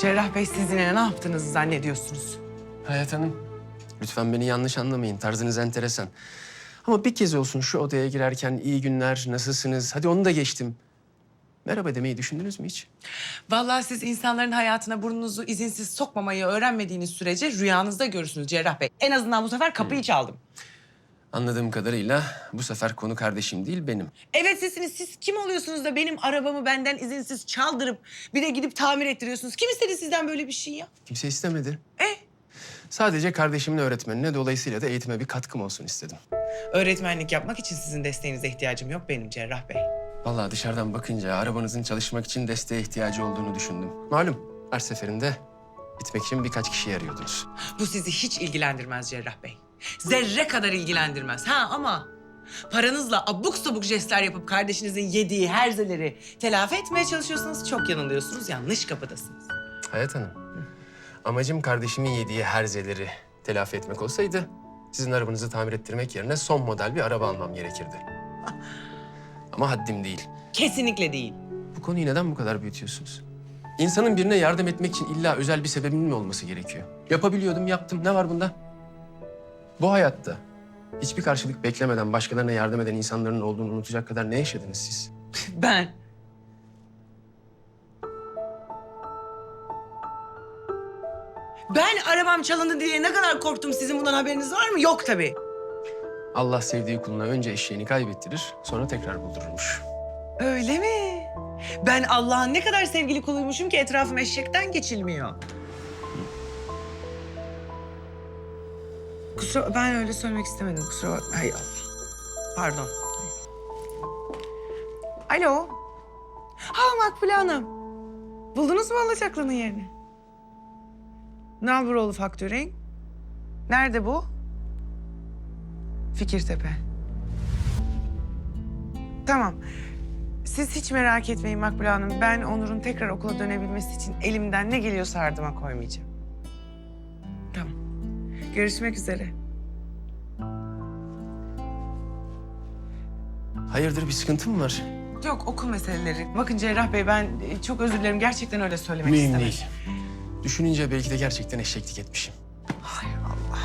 Cerrah Bey siz yine ne yaptığınızı zannediyorsunuz? Hayat Hanım, lütfen beni yanlış anlamayın. Tarzınız enteresan. Ama bir kez olsun şu odaya girerken iyi günler, nasılsınız? Hadi onu da geçtim. Merhaba demeyi düşündünüz mü hiç? Vallahi siz insanların hayatına burnunuzu izinsiz sokmamayı öğrenmediğiniz sürece rüyanızda görürsünüz Cerrah Bey. En azından bu sefer kapıyı çaldım. Anladığım kadarıyla bu sefer konu kardeşim değil benim. Evet sizsiniz. Siz kim oluyorsunuz da benim arabamı benden izinsiz çaldırıp bir de gidip tamir ettiriyorsunuz? Kim istedi sizden böyle bir şey ya? Kimse istemedi. E? Sadece kardeşimin öğretmenine dolayısıyla da eğitime bir katkım olsun istedim. Öğretmenlik yapmak için sizin desteğinize ihtiyacım yok benim Cerrah Bey. Vallahi dışarıdan bakınca arabanızın çalışmak için desteğe ihtiyacı olduğunu düşündüm. Malum her seferinde gitmek için birkaç kişi arıyordunuz. Bu sizi hiç ilgilendirmez Cerrah Bey. Zerre kadar ilgilendirmez. Ha ama paranızla abuk sabuk jestler yapıp kardeşinizin yediği herzeleri telafi etmeye çalışıyorsanız çok yanılıyorsunuz. Yanlış kapıdasınız. Hayat Hanım, amacım kardeşimin yediği herzeleri telafi etmek olsaydı... ...sizin arabanızı tamir ettirmek yerine son model bir araba almam gerekirdi. Ama haddim değil. Kesinlikle değil. Bu konuyu neden bu kadar büyütüyorsunuz? İnsanın birine yardım etmek için illa özel bir sebebinin mi olması gerekiyor? Yapabiliyordum, yaptım. Ne var bunda? Bu hayatta hiçbir karşılık beklemeden başkalarına yardım eden insanların olduğunu unutacak kadar ne yaşadınız siz? Ben Ben arabam çalındı diye ne kadar korktum sizin bundan haberiniz var mı? Yok tabii. Allah sevdiği kuluna önce eşeğini kaybettirir, sonra tekrar buldururmuş. Öyle mi? Ben Allah'ın ne kadar sevgili kuluymuşum ki etrafım eşekten geçilmiyor. Kusura ben öyle söylemek istemedim. Kusura bakma. Allah. Pardon. Alo. Ha Makbule Hanım. Buldunuz mu alacaklının yerini? Nalburoğlu Faktöring. Nerede bu? Fikirtepe. Tamam. Siz hiç merak etmeyin Makbule Hanım. Ben Onur'un tekrar okula dönebilmesi için elimden ne geliyorsa ardıma koymayacağım. Görüşmek üzere. Hayırdır bir sıkıntın mı var? Yok okul meseleleri. Bakın Cerrah Bey ben e, çok özür dilerim. Gerçekten öyle söylemek Mühim istemedim. değil. Düşününce belki de gerçekten eşeklik etmişim. Hay Allah.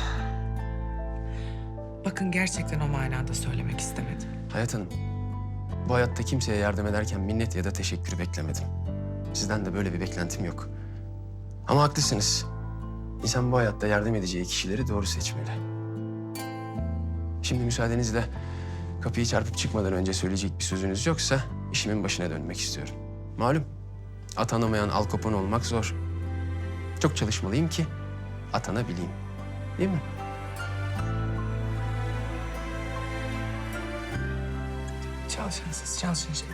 Bakın gerçekten o manada söylemek istemedim. Hayat Hanım, bu hayatta kimseye yardım ederken minnet ya da teşekkür beklemedim. Sizden de böyle bir beklentim yok. Ama haklısınız. İnsan bu hayatta yardım edeceği kişileri doğru seçmeli. Şimdi müsaadenizle kapıyı çarpıp çıkmadan önce söyleyecek bir sözünüz yoksa işimin başına dönmek istiyorum. Malum atanamayan Al Capone olmak zor. Çok çalışmalıyım ki atanabileyim. Değil mi? Çalışın siz, çalışın şey.